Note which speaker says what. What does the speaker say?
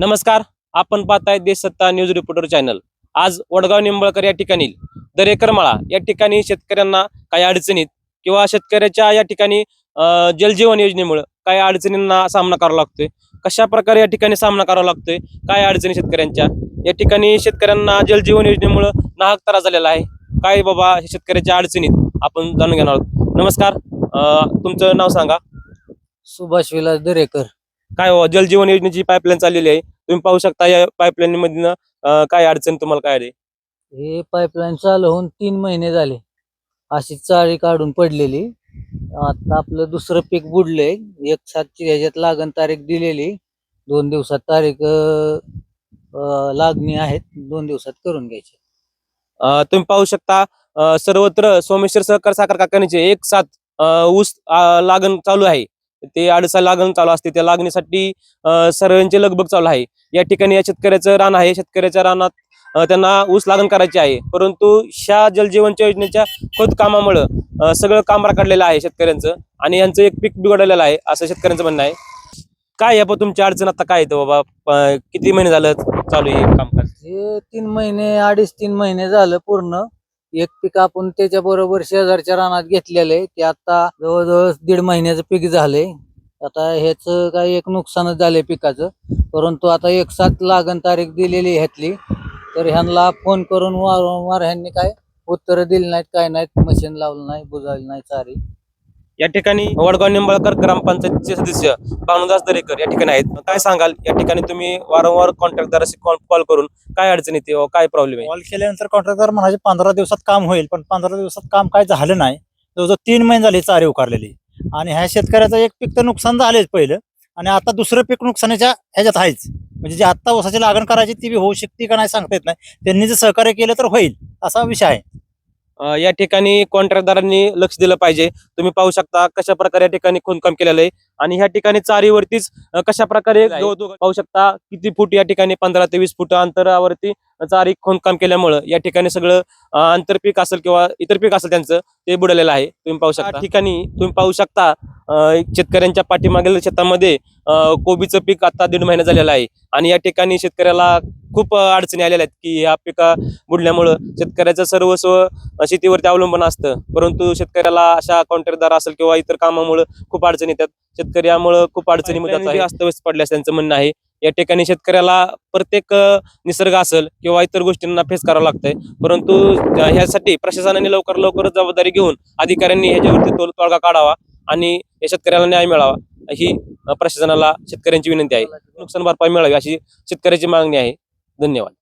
Speaker 1: नमस्कार आपण पाहताय देश सत्ता न्यूज रिपोर्टर चॅनल. आज वडगाव निंबळकर या ठिकाणी दरेकरमाळा या ठिकाणी शेतकऱ्यांना काही अडचणीत किंवा शेतकऱ्याच्या या ठिकाणी जलजीवन योजनेमुळे काही अडचणींना सामना करावा लागतोय. कशा प्रकारे या ठिकाणी सामना करावा लागतोय? काय अडचणी शेतकऱ्यांच्या? या ठिकाणी शेतकऱ्यांना जलजीवन योजनेमुळे नाहक त्रास झालेला आहे. काय बाबा शेतकऱ्याच्या अडचणीत? आपण जाणून घेणार आहोत. नमस्कार तुमचं नाव सांगा.
Speaker 2: सुभाष विलास दरेकर.
Speaker 1: काय हो, जलजीवन योजनेची पाईपलाईन चाललेली आहे. तुम्ही पाहू शकता या पाईपलाईन मधनं काय अडचण तुम्हाला काय आहे
Speaker 2: हे पाईपलाईन चालू होऊन तीन महिने झाले. अशी चाळी काढून पडलेली. आता आपलं दुसरं पीक बुडलंय. एक सातची ह्याच्यात लागण तारीख दिलेली. दोन दिवसात तारीख लागणी आहेत. दोन दिवसात करून घ्यायची.
Speaker 1: तुम्ही पाहू शकता सर्वत्र सोमेश्वर सहकार साखर कारखान्याचे एक सात अं, ऊस लागण चालू आहे. ते अडसा लागण चालू असते. त्या लागणीसाठी अं, सर्वांची लगबग चालू आहे. या ठिकाणी या शेतकऱ्याचं रान आहे. शेतकऱ्याच्या रानात त्यांना ऊस लागण करायची आहे. परंतु ह्या जलजीवनच्या योजनेच्या खोदकामामुळं कामामुळं सगळं काम रखडलेलं आहे शेतकऱ्यांचं आणि यांचं एक पीक बिघडलेलं आहे असं शेतकऱ्यांचं म्हणणं आहे. काय आहे बा तुमची अडचण आता काय येतं बाबा? किती महिने झालं चालू आहे कामकाज
Speaker 2: हे तीन महिने अडीच तीन महिने झालं पूर्ण. एक पीक आपण त्याच्या बरोबर शेजारच्या रानात घेतलेलं आहे. ते आता जवळजवळ दीड महिन्याचं पीक झालंय. आता ह्याच काही एक नुकसानच झालंय पिकाचं. परंतु आता एक सात लागण तारीख दिलेली आहे ह्यातली. तर ह्यांना फोन करून वारंवार ह्यांनी काय उत्तर दिली नाहीत काय नाहीत मशीन लावलं नाही बुजावली नाही चारी.
Speaker 1: या ठिकाणी वडगाव निंबाळकर ग्रामपंचायतचे सदस्य भानुदास दरेकर या ठिकाणी आहेत. काय सांगाल? या ठिकाणी तुम्ही वारंवार कॉन्ट्रॅक्टदाराशी कॉल करून काय अडचण येते व काय प्रॉब्लेम आहे?
Speaker 3: कॉल केल्यानंतर कॉन्ट्रॅक्टर म्हणाले पंधरा दिवसात काम होईल पण पंधरा दिवसात काम काय झालं नाही. जवळजवळ तीन महिने झाले चारे उकारलेली. आणि ह्या शेतकऱ्याचं एक पीक तर नुकसान झालेच पहिलं. आणि आता दुसरं पीक नुकसानाच्या ह्याच्यात आहेच. म्हणजे जे आता ऊसाची लागण करायची ती बी होऊ शकते का नाही सांगता येत नाही. त्यांनी जर सहकार्य केलं तर होईल असा विषय आहे.
Speaker 1: या ठिकाणी कॉन्ट्रॅक्टदारांनी लक्ष दिलं पाहिजे. तुम्ही पाहू शकता कशा प्रकारे या ठिकाणी खोदकाम केलेलं आहे. आणि ह्या ठिकाणी चारीवरतीच कशा प्रकारे पाहू शकता किती फूट या ठिकाणी पंधरा ते वीस फूट अंतरावरती चारी खोदकाम केल्यामुळं या ठिकाणी सगळं आंतरपीक असेल किंवा इतर पीक असेल त्यांचं ते बुडलेलं आहे. तुम्ही पाहू शकता. ठिकाणी तुम्ही पाहू शकता शेतकऱ्यांच्या पाठीमागील शेतामध्ये कोबीचं पीक आता दीड महिना झालेलं आहे. आणि या ठिकाणी शेतकऱ्याला खूप अडचणी आलेल्या आहेत की या पिका बुडल्यामुळं शेतकऱ्याचं सर्वस्व शेतीवरती अवलंबून असतं. परंतु शेतकऱ्याला अशा कॉन्ट्रॅक्टदार असेल किंवा इतर कामामुळे खूप अडचणी येतात. शेतकरी यामुळं खूप अडचणीमध्ये अस्तव्यस्त पडल्यास त्यांचं म्हणणं आहे या ठिकाणी शेतकऱ्याला प्रत्येक निसर्ग असेल किंवा इतर गोष्टींना फेस करावं लागतंय. परंतु ह्यासाठी प्रशासनाने लवकर लवकर जबाबदारी घेऊन अधिकाऱ्यांनी ह्याच्यावरती तोल तोडगा काढावा. आणि या शेतकऱ्याला न्याय मिळावा ही प्रशासनाला शेतकऱ्यांची विनंती आहे. नुकसान भरपाई मिळावी अशी शेतकऱ्याची मागणी आहे. धन्यवाद.